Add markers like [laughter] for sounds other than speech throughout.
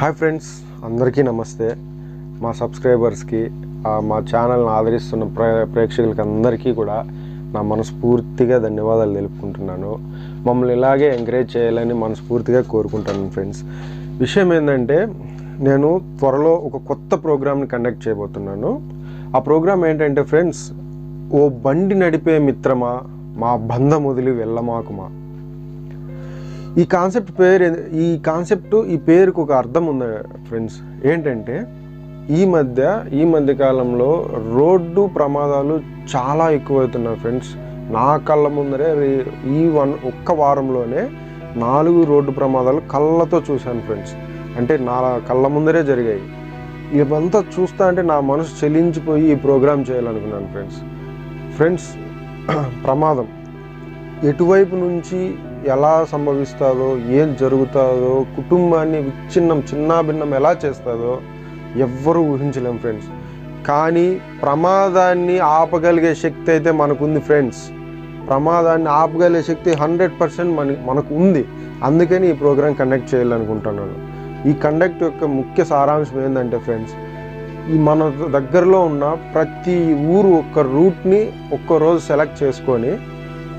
Hi friends అందరికీ నమస్తే. మా సబ్స్క్రైబర్స్కి మా ఛానల్ని ఆదరిస్తున్న ప్రే ప్రేక్షకులకి అందరికీ కూడా నా మనస్ఫూర్తిగా ధన్యవాదాలు తెలుపుకుంటున్నాను. మమ్మల్ని ఇలాగే ఎంకరేజ్ చేయాలని మనస్ఫూర్తిగా కోరుకుంటాను ఫ్రెండ్స్. విషయం ఏంటంటే నేను త్వరలో ఒక కొత్త ప్రోగ్రామ్ని కండక్ట్ చేయబోతున్నాను. ఆ ప్రోగ్రామ్ ఏంటంటే ఫ్రెండ్స్ ఓ బండి నడిపే మిత్రమా మా బంధం వదిలి వెళ్ళమాకుమా? ఈ కాన్సెప్ట్ పేరు ఈ కాన్సెప్ట్ ఈ పేరుకు ఒక అర్థం ఉంది ఫ్రెండ్స్ ఏంటంటే ఈ మధ్య ఈ మధ్య కాలంలో రోడ్డు ప్రమాదాలు చాలా ఎక్కువవుతున్నాయి ఫ్రెండ్స్ నా కళ్ళ ముందరే ఈ వన్ ఒక్క వారంలోనే నాలుగు రోడ్డు ప్రమాదాలు కళ్ళతో చూశాను ఫ్రెండ్స్ అంటే నా కళ్ళ ముందరే జరిగాయి. ఇవంతా చూస్తా అంటే నా మనసు చెలించిపోయి ఈ ప్రోగ్రామ్ చేయాలనుకున్నాను ఫ్రెండ్స్ ఫ్రెండ్స్ [clears throat] ప్రమాదం. ఎటువైపు నుంచి ఎలా సంభవిస్తుందో ఏం జరుగుతుందో కుటుంబాన్ని విచ్ఛిన్నం చిన్నాభిన్నం ఎలా చేస్తుందో ఎవ్వరూ ఊహించలేం ఫ్రెండ్స్. కానీ ప్రమాదాన్ని ఆపగలిగే శక్తి అయితే మనకుంది ఫ్రెండ్స్. ప్రమాదాన్ని ఆపగలిగే శక్తి హండ్రెడ్ పర్సెంట్ మన మనకు ఉంది అందుకని ఈ ప్రోగ్రాం కండక్ట్ చేయాలనుకుంటున్నాను. ఈ కండక్ట్ యొక్క ముఖ్య సారాంశం ఏంటంటే ఫ్రెండ్స్ ఈ మన దగ్గరలో ఉన్న ప్రతి ఊరు ఒక్క రూట్ని ఒక్క రోజు సెలెక్ట్ చేసుకొని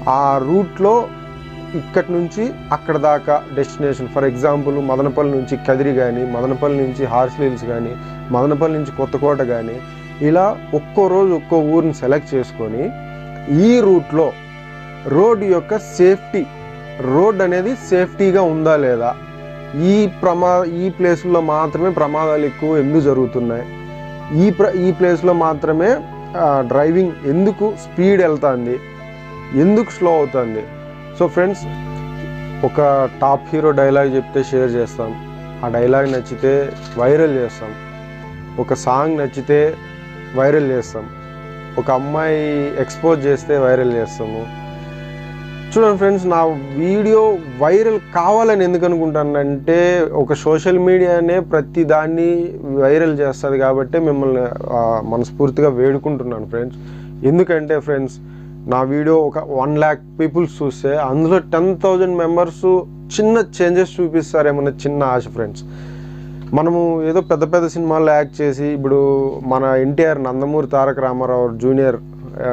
ఆ రూట్లో ఇక్కడి నుంచి అక్కడ దాకా డెస్టినేషన్. ఫర్ ఎగ్జాంపుల్ మదనపల్లి నుంచి కదిరి కానీ మదనపల్లి నుంచి హార్స్లీ హిల్స్ కానీ మదనపల్లి నుంచి కొత్తకోట కానీ ఇలా ఒక్కో రోజు ఒక్కో ఊరిని సెలెక్ట్ చేసుకొని ఈ రూట్లో రోడ్ యొక్క సేఫ్టీ రోడ్ అనేది సేఫ్టీగా ఉందా లేదా? ఈ ప్రమా ఈ ప్లేస్లో మాత్రమే ప్రమాదాలు ఎక్కువ ఎందుకు జరుగుతున్నాయి? ఈ ప్ర ఈ ప్లేస్లో మాత్రమే డ్రైవింగ్ ఎందుకు స్పీడ్ వెళ్తుంది? ఎందుకు స్లో అవుతుంది? సో ఫ్రెండ్స్ ఒక టాప్ హీరో డైలాగ్ చెప్తే షేర్ చేస్తాం. ఆ డైలాగ్ నచ్చితే వైరల్ చేస్తాం. ఒక సాంగ్ నచ్చితే వైరల్ చేస్తాం. ఒక అమ్మాయి ఎక్స్పోజ్ చేస్తే వైరల్ చేస్తాము. చూడండి ఫ్రెండ్స్ నా వీడియో వైరల్ కావాలని ఎందుకు అనుకుంటానంటే ఒక సోషల్ మీడియానే ప్రతి దాన్ని వైరల్ చేస్తుంది కాబట్టి మిమ్మల్ని మనస్ఫూర్తిగా వేడుకుంటున్నాను ఫ్రెండ్స్ ఎందుకంటే ఫ్రెండ్స్ నా వీడియో ఒక వన్ ల్యాక్ పీపుల్స్ చూస్తే అందులో టెన్ థౌజండ్ మెంబర్స్ చిన్న చేంజెస్ చూపిస్తారేమన్న చిన్న ఆశ ఫ్రెండ్స్. మనము ఏదో పెద్ద పెద్ద సినిమాల్లో యాక్ట్ చేసి ఇప్పుడు మన ఎన్టీఆర్ నందమూరి తారక రామారావు జూనియర్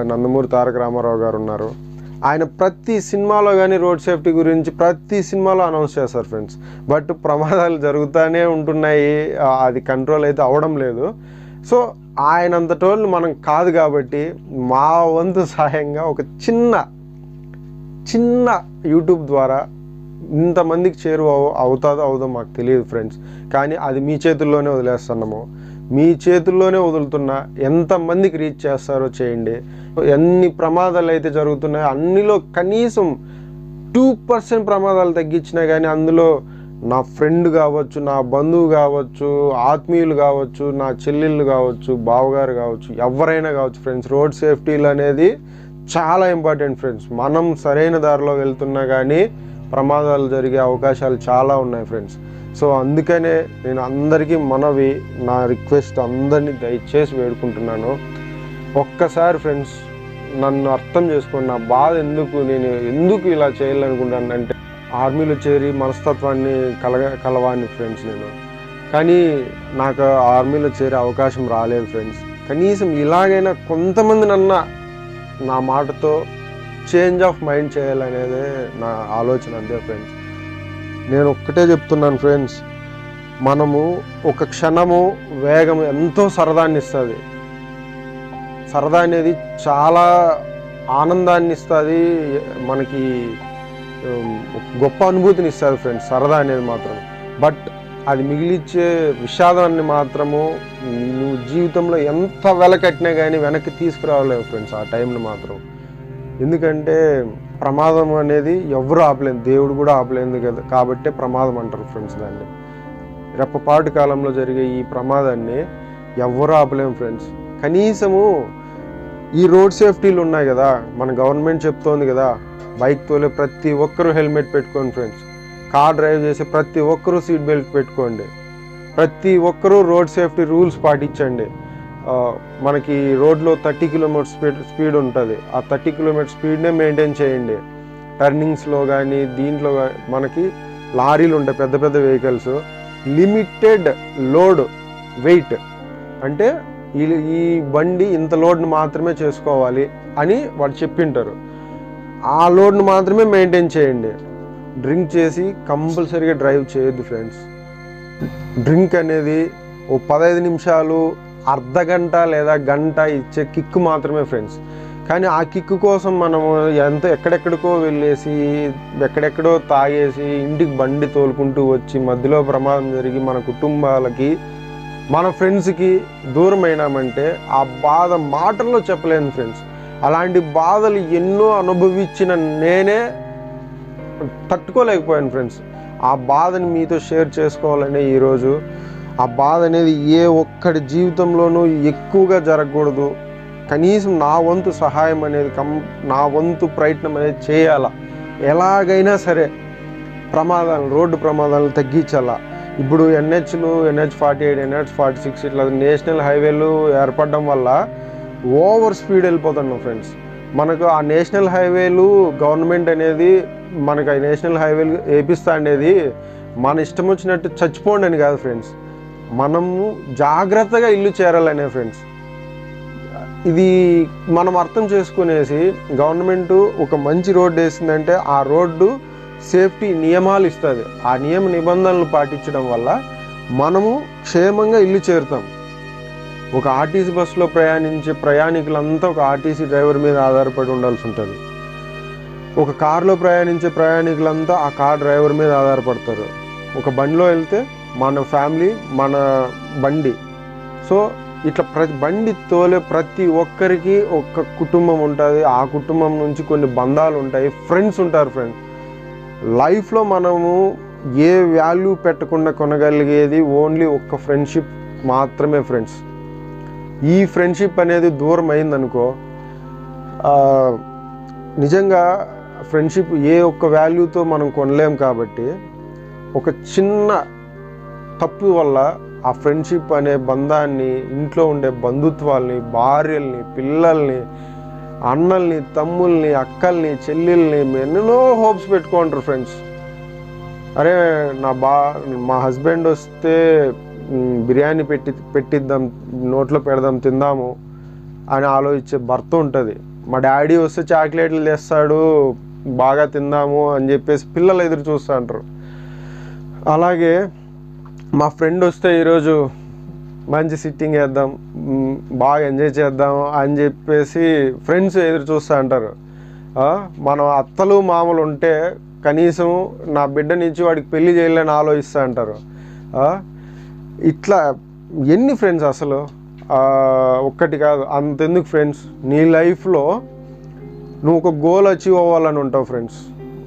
నందమూరి తారక రామారావు గారు ఉన్నారు. ఆయన ప్రతి సినిమాలో కానీ రోడ్ సేఫ్టీ గురించి ప్రతి సినిమాలో అనౌన్స్ చేస్తారు ఫ్రెండ్స్. బట్ ప్రమాదాలు జరుగుతూనే ఉంటున్నాయి. అది కంట్రోల్ అయితే అవడం లేదు. సో ఆయనంతటోళ్ళు మనం కాదు కాబట్టి మా వంతు సహాయంగా ఒక చిన్న చిన్న యూట్యూబ్ ద్వారా ఇంతమందికి చేరువ అవుతుందో అవుదో మాకు తెలియదు ఫ్రెండ్స్. కానీ అది మీ చేతుల్లోనే వదిలేస్తున్నాము. మీ చేతుల్లోనే వదులుతున్నా ఎంతమందికి రీచ్ చేస్తారో చేయండి. ఎన్ని ప్రమాదాలు అయితే జరుగుతున్నాయో అన్నిలో కనీసం టూ పర్సెంట్ ప్రమాదాలు తగ్గించినా కానీ అందులో నా ఫ్రెండ్ కావచ్చు నా బంధువు కావచ్చు ఆత్మీయులు కావచ్చు నా చెల్లెళ్ళు కావచ్చు బావగారు కావచ్చు ఎవరైనా కావచ్చు ఫ్రెండ్స్ రోడ్ సేఫ్టీలు అనేది చాలా ఇంపార్టెంట్ ఫ్రెండ్స్ మనం సరైన దారిలో వెళ్తున్నా కానీ ప్రమాదాలు జరిగే అవకాశాలు చాలా ఉన్నాయి ఫ్రెండ్స్ సో అందుకనే నేను అందరికీ మనవి నా రిక్వెస్ట్ అందరినీ దయచేసి వేడుకుంటున్నాను. ఒక్కసారి ఫ్రెండ్స్ నన్ను అర్థం చేసుకోండి నా బాధ ఎందుకు నేను ఎందుకు ఇలా చేయాలనుకుంటాను అంటే ఆర్మీలో చేరి మనస్తత్వాన్ని కలగ కలవాన్ని ఫ్రెండ్స్ నేను. కానీ నాకు ఆర్మీలో చేరే అవకాశం రాలేదు ఫ్రెండ్స్ కనీసం ఇలాగైనా కొంతమంది నన్న నా మాటతో చేంజ్ ఆఫ్ మైండ్ చేయాలనేదే నా ఆలోచన అంతే ఫ్రెండ్స్ నేను ఒక్కటే చెప్తున్నాను ఫ్రెండ్స్ మనము ఒక క్షణము వేగం ఎంతో సరదాన్ని ఇస్తుంది. సరదా అనేది చాలా ఆనందాన్ని ఇస్తుంది. మనకి గొప్ప అనుభూతిని ఇస్తుంది ఫ్రెండ్స్ సరదా అనేది మాత్రం. బట్ అది మిగిలిచ్చే విషాదాన్ని మాత్రము నువ్వు జీవితంలో ఎంత వెలకట్టినా కానీ వెనక్కి తీసుకురావలేవు ఫ్రెండ్స్ ఆ టైంని మాత్రం. ఎందుకంటే ప్రమాదం అనేది ఎవరు ఆపలేదు దేవుడు కూడా ఆపలేదు కదా కాబట్టే ప్రమాదం అంటారు ఫ్రెండ్స్ దాన్ని. రెప్పపాటు కాలంలో జరిగే ఈ ప్రమాదాన్ని ఎవరు ఆపలేము ఫ్రెండ్స్. కనీసము ఈ రోడ్ సేఫ్టీలు ఉన్నాయి కదా మన గవర్నమెంట్ చెప్తోంది కదా బైక్ తోలే ప్రతి ఒక్కరూ హెల్మెట్ పెట్టుకోండి ఫ్రెండ్స్ కార్ డ్రైవ్ చేసే ప్రతి ఒక్కరూ సీట్ బెల్ట్ పెట్టుకోండి. ప్రతి ఒక్కరూ రోడ్ సేఫ్టీ రూల్స్ పాటించండి. మనకి రోడ్లో థర్టీ కిలోమీటర్ స్పీడ్ స్పీడ్ ఉంటుంది. ఆ థర్టీ కిలోమీటర్ స్పీడ్నే మెయింటైన్ చేయండి. టర్నింగ్స్లో కానీ దీంట్లో మనకి లారీలు ఉంటాయి పెద్ద పెద్ద వెహికల్స్ లిమిటెడ్ లోడ్ వెయిట్ అంటే ఈ ఈ బండి ఇంత లోడ్ని మాత్రమే చేసుకోవాలి అని వాడు చెప్పింటారు. ఆ లోడ్ని మాత్రమే మెయింటైన్ చేయండి. డ్రింక్ చేసి కంపల్సరీగా డ్రైవ్ చేయొద్దు ఫ్రెండ్స్. డ్రింక్ అనేది ఓ పదహైదు నిమిషాలు అర్ధ గంట లేదా గంట ఇచ్చే కిక్ మాత్రమే ఫ్రెండ్స్. కానీ ఆ కిక్ కోసం మనము ఎంత ఎక్కడెక్కడికో వెళ్ళేసి ఎక్కడెక్కడో తాగేసి ఇంటికి బండి తోలుకుంటూ వచ్చి మధ్యలో ప్రమాదం జరిగి మన కుటుంబాలకి మన ఫ్రెండ్స్కి దూరమైనామంటే ఆ బాధ మాటల్లో చెప్పలేను ఫ్రెండ్స్. అలాంటి బాధలు ఎన్నో అనుభవించిన నేనే తట్టుకోలేకపోయాను ఫ్రెండ్స్ ఆ బాధని మీతో షేర్ చేసుకోవాలనే ఈరోజు ఆ బాధ అనేది ఏ ఒక్కడి జీవితంలోనూ ఎక్కువగా జరగకూడదు. కనీసం నా వంతు సహాయం అనేది కం నా వంతు ప్రయత్నం అనేది చేయాలా? ఎలాగైనా సరే ప్రమాదాలు రోడ్డు ప్రమాదాలను తగ్గించాలా? ఇప్పుడు ఎన్హెచ్లు NH forty eight NH forty six ఇట్లా నేషనల్ హైవేలు ఏర్పడడం వల్ల ఓవర్ స్పీడ్ వెళ్ళిపోతున్నాం ఫ్రెండ్స్. మనకు ఆ నేషనల్ హైవేలు గవర్నమెంట్ అనేది మనకు ఆ నేషనల్ హైవేలు వేపిస్తా అనేది మన ఇష్టం వచ్చినట్టు చచ్చిపోండి అని కాదు ఫ్రెండ్స్. మనము జాగ్రత్తగా ఇల్లు చేరాలనే ఫ్రెండ్స్. ఇది మనం అర్థం చేసుకునేసి గవర్నమెంట్ ఒక మంచి రోడ్డు వేసిందంటే ఆ రోడ్డు సేఫ్టీ నియమాలు ఇస్తుంది. ఆ నియమ నిబంధనలు పాటించడం వల్ల మనము క్షేమంగా ఇల్లు చేరుతాం. ఒక ఆర్టీసీ బస్సులో ప్రయాణించే ప్రయాణికులంతా ఒక ఆర్టీసీ డ్రైవర్ మీద ఆధారపడి ఉండాల్సి ఉంటుంది. ఒక కారులో ప్రయాణించే ప్రయాణికులంతా ఆ కార్ డ్రైవర్ మీద ఆధారపడతారు. ఒక బండిలో వెళ్తే మన ఫ్యామిలీ మన బండి. సో ఇట్లా ప్రతి బండి తోలే ప్రతి ఒక్కరికి ఒక కుటుంబం ఉంటుంది. ఆ కుటుంబం నుంచి కొన్ని బంధాలు ఉంటాయి. ఫ్రెండ్స్ ఉంటారు ఫ్రెండ్స్ లైఫ్లో మనము ఏ వాల్యూ పెట్టకుండా కొనగలిగేది ఓన్లీ ఒక్క ఫ్రెండ్షిప్ మాత్రమే ఫ్రెండ్స్. ఈ ఫ్రెండ్షిప్ అనేది దూరం అయిందనుకో నిజంగా ఫ్రెండ్షిప్ ఏ ఒక్క వాల్యూతో మనం కొనలేం కాబట్టి ఒక చిన్న తప్పు వల్ల ఆ ఫ్రెండ్షిప్ అనే బంధాన్ని ఇంట్లో ఉండే బంధుత్వాల్ని భార్యల్ని పిల్లల్ని అన్నల్ని తమ్ముల్ని అక్కల్ని చెల్లెల్ని ఎన్నెన్నో హోప్స్ పెట్టుకుంటారు ఫ్రెండ్స్. అరే నా బా మా హస్బెండ్ వస్తే బిర్యానీ పెట్టి పెట్టిద్దాం నోట్లో పెడదాం తిందాము అని ఆలోచించే భర్త ఉంటుంది. మా డాడీ వస్తే చాక్లెట్లు తెస్తాడు బాగా తిందాము అని చెప్పేసి పిల్లలు ఎదురు చూస్తూ అంటారు. అలాగే మా ఫ్రెండ్ వస్తే ఈరోజు మంచి సిట్టింగ్ వేద్దాం బాగా ఎంజాయ్ చేద్దాం అని చెప్పేసి ఫ్రెండ్స్ ఎదురు చూస్తూ అంటారు. మనం అత్తలు మామలు ఉంటే కనీసం నా బిడ్డ నుంచి వాడికి పెళ్ళి చేయలేని ఆలోచిస్తూ అంటారు. ఇట్లా ఎన్ని ఫ్రెండ్స్ అసలు? ఒక్కటి కాదు అంతెందుకు ఫ్రెండ్స్ నీ లైఫ్లో నువ్వు ఒక గోల్ అచీవ్ అవ్వాలని ఉంటావు ఫ్రెండ్స్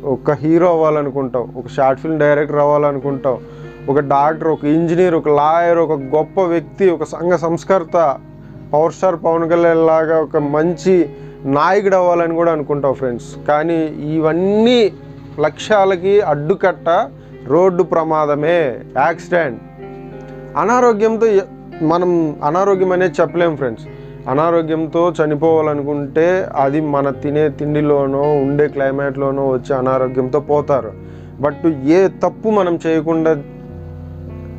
ఒక హీరో అవ్వాలనుకుంటావు ఒక షార్ట్ ఫిల్మ్ డైరెక్టర్ అవ్వాలనుకుంటావు ఒక డాక్టర్ ఒక ఇంజనీర్ ఒక లాయర్ ఒక గొప్ప వ్యక్తి ఒక సంఘ సంస్కర్త పవర్ స్టార్ పవన్ కళ్యాణ్ లాగా ఒక మంచి నాయకుడు అవ్వాలని కూడా అనుకుంటావు ఫ్రెండ్స్ కానీ ఇవన్నీ లక్ష్యాలకి అడ్డుకట్ట రోడ్డు ప్రమాదమే యాక్సిడెంట్ అనారోగ్యంతో మనం అనారోగ్యం అనేది చెప్పలేం ఫ్రెండ్స్. అనారోగ్యంతో చనిపోవాలనుకుంటే అది మన తినే తిండిలోనో ఉండే క్లైమేట్లోనో వచ్చే అనారోగ్యంతో పోతారు. బట్ ఏ తప్పు మనం చేయకుండా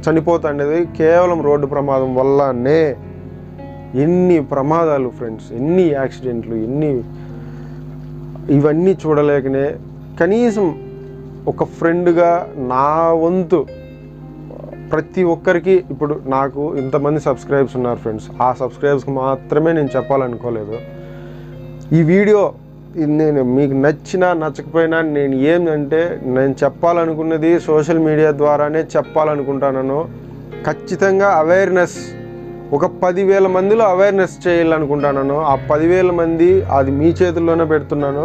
చనిపోతుండేది కేవలం రోడ్డు ప్రమాదం వల్లనే. ఎన్ని ప్రమాదాలు ఫ్రెండ్స్ ఎన్ని యాక్సిడెంట్లు ఎన్ని ఇవన్నీ చూడలేకనే కనీసం ఒక ఫ్రెండ్గా నా వంతు ప్రతి ఒక్కరికి ఇప్పుడు నాకు ఇంతమంది సబ్స్క్రైబ్స్ ఉన్నారు ఫ్రెండ్స్. ఆ సబ్స్క్రైబ్స్కి మాత్రమే నేను చెప్పాలనుకోలేదు. ఈ వీడియో నేను మీకు నచ్చినా నచ్చకపోయినా నేను ఏంటంటే నేను చెప్పాలనుకున్నది సోషల్ మీడియా ద్వారానే చెప్పాలనుకుంటున్నాను ఖచ్చితంగా అవేర్నెస్ ఒక పదివేల మందిలో అవేర్నెస్ చేయాలనుకుంటున్నాను ఆ పదివేల మంది అది మీ చేతుల్లోనే పెడుతున్నాను.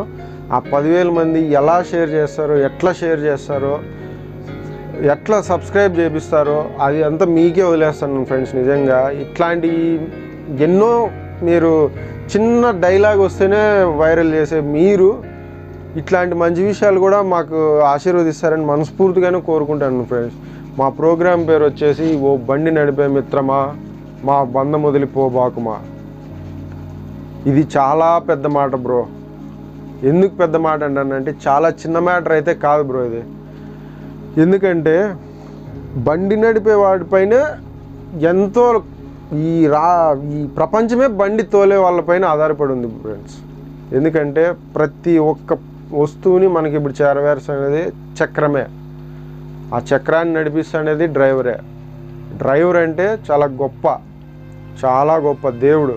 ఆ పదివేల మంది ఎలా షేర్ చేస్తారో ఎట్లా షేర్ చేస్తారో ఎట్లా సబ్స్క్రైబ్ చేపిస్తారో అది అంతా మీకే వదిలేస్తాను ఫ్రెండ్స్ నిజంగా. ఇట్లాంటి ఎన్నో మీరు చిన్న డైలాగ్ వస్తేనే వైరల్ చేసే మీరు ఇట్లాంటి మంచి విషయాలు కూడా మాకు ఆశీర్వదిస్తారని మనస్ఫూర్తిగానే కోరుకుంటాను ఫ్రెండ్స్. మా ప్రోగ్రాం పేరు వచ్చేసి ఓ బండి నడిపే మిత్రమా మా బంధం వదిలిపోబాకుమా. ఇది చాలా పెద్ద మాట బ్రో. ఎందుకు పెద్ద మాట అంటానంటే చాలా చిన్న మ్యాటర్ అయితే కాదు బ్రో ఇది. ఎందుకంటే బండి నడిపే వాడిపైన ఎంతో ఈ రా ఈ ప్రపంచమే బండి తోలే వాళ్ళపైన ఆధారపడి ఉంది ఫ్రెండ్స్. ఎందుకంటే ప్రతి ఒక్క వస్తువుని మనకి ఇప్పుడు చేరవేర్స్ అనేది చక్రమే. ఆ చక్రాన్ని నడిపిస్తున్నది డ్రైవరే. డ్రైవర్ అంటే చాలా గొప్ప చాలా గొప్ప దేవుడు.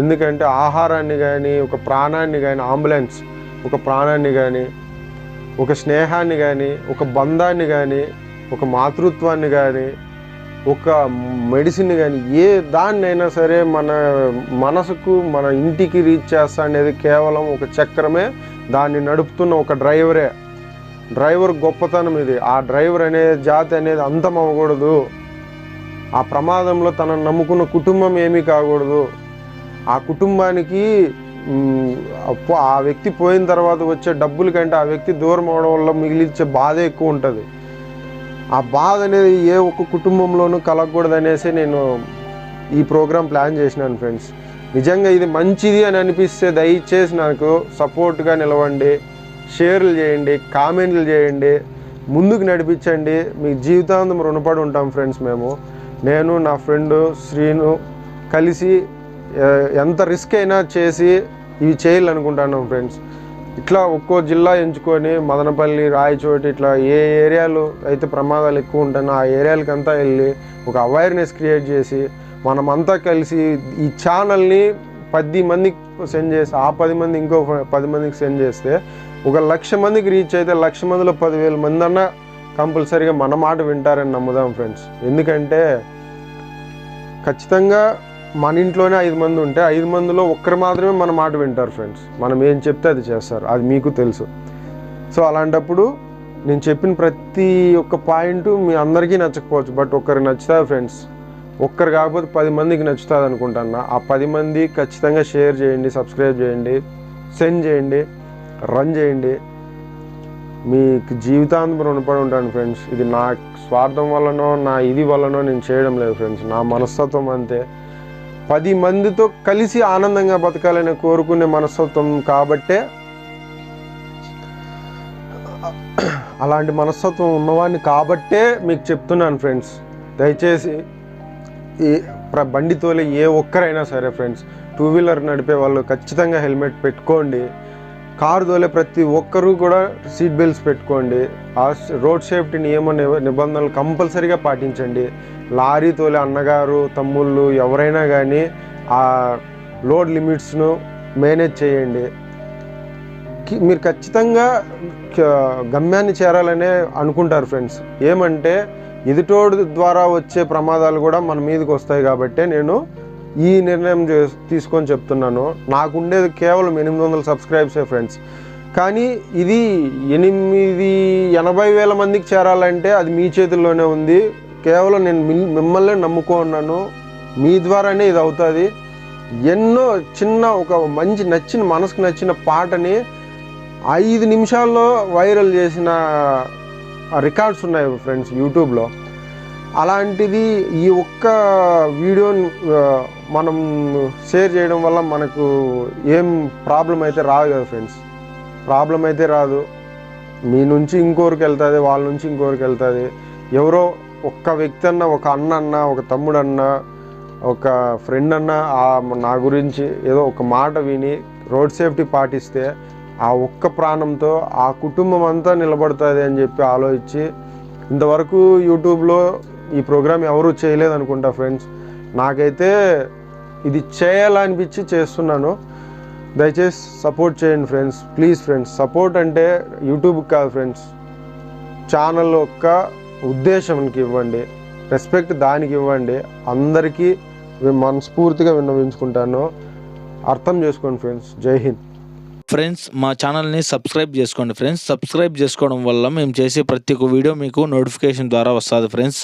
ఎందుకంటే ఆహారాన్ని కానీ ఒక ప్రాణాన్ని కానీ అంబులెన్స్ ఒక ప్రాణాన్ని కానీ ఒక స్నేహాన్ని కానీ ఒక బంధాన్ని కానీ ఒక మాతృత్వాన్ని కానీ ఒక మెడిసిన్ కానీ ఏ దాన్నైనా సరే మన మనసుకు మన ఇంటికి రీచ్ చేస్తా అనేది కేవలం ఒక చక్రమే. దాన్ని నడుపుతున్న ఒక డ్రైవరే. డ్రైవర్ గొప్పతనం ఇది. ఆ డ్రైవర్ అనే జాతి అనేది అంతం అవ్వకూడదు. ఆ ప్రమాదంలో తనను నమ్ముకున్న కుటుంబం ఏమీ కాకూడదు. ఆ కుటుంబానికి ఆ వ్యక్తి పోయిన తర్వాత వచ్చే డబ్బుల కంటే ఆ వ్యక్తి దూరం అవడం వల్ల మిగిలిచ్చే బాధ ఎక్కువ ఉంటుంది. ఆ బాధ అనేది ఏ ఒక్క కుటుంబంలోనూ కలగకూడదు అనేసి నేను ఈ ప్రోగ్రాం ప్లాన్ చేసినాను ఫ్రెండ్స్. నిజంగా ఇది మంచిది అని అనిపిస్తే దయచేసి నాకు సపోర్ట్గా నిలవండి షేర్లు చేయండి కామెంట్లు చేయండి ముందుకు నడిపించండి. మీ జీవితాంతం రుణపడి ఉంటాం ఫ్రెండ్స్ మేము. నేను నా ఫ్రెండ్ శ్రీను కలిసి ఎంత రిస్క్ అయినా చేసి ఇవి చేయాలనుకుంటున్నాం ఫ్రెండ్స్ ఇట్లా ఒక్కో జిల్లా ఎంచుకొని మదనపల్లి రాయచోటి ఇట్లా ఏ ఏరియాలో అయితే ప్రమాదాలు ఎక్కువ ఉంటానో ఆ ఏరియాలకంతా వెళ్ళి ఒక అవేర్నెస్ క్రియేట్ చేసి మనమంతా కలిసి ఈ ఛానల్ని పది మందికి సెండ్ చేసి ఆ పది మంది ఇంకో పది మందికి సెండ్ చేస్తే ఒక లక్ష మందికి రీచ్ అయితే లక్ష మందిలో పదివేల మంది అన్న కంపల్సరీగా మన మాట వింటారని నమ్ముదాం ఫ్రెండ్స్ ఎందుకంటే ఖచ్చితంగా మన ఇంట్లోనే ఐదు మంది ఉంటే ఐదు మందిలో ఒక్కరు మాత్రమే మన మాట వింటారు ఫ్రెండ్స్. మనం ఏం చెప్తే అది చేస్తారు. అది మీకు తెలుసు. సో అలాంటప్పుడు నేను చెప్పిన ప్రతి ఒక్క పాయింట్ మీ అందరికీ నచ్చకపోవచ్చు. బట్ ఒక్కరికి నచ్చుతుంది ఫ్రెండ్స్. ఒక్కరు కాకపోతే పది మందికి నచ్చుతుంది అనుకుంటున్నా. ఆ పది మంది ఖచ్చితంగా షేర్ చేయండి సబ్స్క్రైబ్ చేయండి సెండ్ చేయండి రన్ చేయండి. మీకు జీవితాంతం రుణపడి ఉంటాను ఫ్రెండ్స్. ఇది నా స్వార్థం వల్లనో నా ఇది వల్లనో నేను చేయడం లేదు ఫ్రెండ్స్. నా మనస్తత్వం అంతే. పది మందితో కలిసి ఆనందంగా బతకాలని కోరుకునే మనస్తత్వం కాబట్టే అలాంటి మనస్తత్వం ఉన్నవాడిని కాబట్టే మీకు చెప్తున్నాను ఫ్రెండ్స్. దయచేసి ఈ ప్ర బండి తోలే ఏ ఒక్కరైనా సరే ఫ్రెండ్స్ టూ వీలర్ నడిపే వాళ్ళు ఖచ్చితంగా హెల్మెట్ పెట్టుకోండి. కారు తోలే ప్రతి ఒక్కరూ కూడా సీట్ బెల్ట్స్ పెట్టుకోండి. ఆ రోడ్ సేఫ్టీ నియమ నిబంధనలు కంపల్సరీగా పాటించండి. లారీ తోలే అన్నగారు తమ్ముళ్ళు ఎవరైనా కానీ ఆ లోడ్ లిమిట్స్ను మేనేజ్ చేయండి. మీరు ఖచ్చితంగా గమ్యాన్ని చేరాలనే అనుకుంటారు ఫ్రెండ్స్. ఏమంటే ఎదుటోడు ద్వారా వచ్చే ప్రమాదాలు కూడా మన మీదకి వస్తాయి కాబట్టి నేను ఈ నిర్ణయం చే- తీసుకొని చెప్తున్నాను. నాకుండేది కేవలం ఎనిమిది వందల సబ్స్క్రైబ్సే ఫ్రెండ్స్. కానీ ఇది ఎనిమిది ఎనభై వేల మందికి చేరాలంటే అది మీ చేతుల్లోనే ఉంది. కేవలం నేను మిమ్మల్ని మిమ్మల్నే నమ్ముకున్నాను మీ ద్వారానే ఇది అవుతుంది. ఎన్నో చిన్న ఒక మంచి నచ్చిన మనసుకు నచ్చిన పాటని ఐదు నిమిషాల్లో వైరల్ చేసిన రికార్డ్స్ ఉన్నాయి ఫ్రెండ్స్ యూట్యూబ్లో. అలాంటిది ఈ ఒక్క వీడియోని మనం షేర్ చేయడం వల్ల మనకు ఏం ప్రాబ్లం అయితే రాదు కదా ఫ్రెండ్స్. ప్రాబ్లం అయితే రాదు. మీ నుంచి ఇంకోరికి వెళ్తుంది వాళ్ళ నుంచి ఇంకోరికి వెళ్తుంది. ఎవరో ఒక్క వ్యక్తి అన్న ఒక అన్న అన్న ఒక తమ్ముడు అన్న ఒక ఫ్రెండ్ అన్న నా గురించి ఏదో ఒక మాట విని రోడ్ సేఫ్టీ పాటిస్తే ఆ ఒక్క ప్రాణంతో ఆ కుటుంబం అంతా నిలబడుతుంది అని చెప్పి ఆలోచించి ఇంతవరకు యూట్యూబ్లో ఈ ప్రోగ్రామ్ ఎవరు చేయలేదు అనుకుంటా ఫ్రెండ్స్ నాకైతే ఇది చేయాలనిపించి చేస్తున్నాను. దయచేసి సపోర్ట్ చేయండి ఫ్రెండ్స్ ప్లీజ్ ఫ్రెండ్స్ సపోర్ట్ అంటే యూట్యూబ్ కాదు ఫ్రెండ్స్ ఛానల్ యొక్క ఉద్దేశంకి ఇవ్వండి. రెస్పెక్ట్ దానికి ఇవ్వండి. అందరికీ మనస్ఫూర్తిగా విన్నవించుకుంటాను. అర్థం చేసుకోండి ఫ్రెండ్స్ జై హింద్. ఫ్రెండ్స్ మా ఛానల్ని సబ్స్క్రైబ్ చేసుకోండి ఫ్రెండ్స్ సబ్స్క్రైబ్ చేసుకోవడం వల్ల మేము చేసే ప్రతి ఒక్క వీడియో మీకు నోటిఫికేషన్ ద్వారా వస్తుంది ఫ్రెండ్స్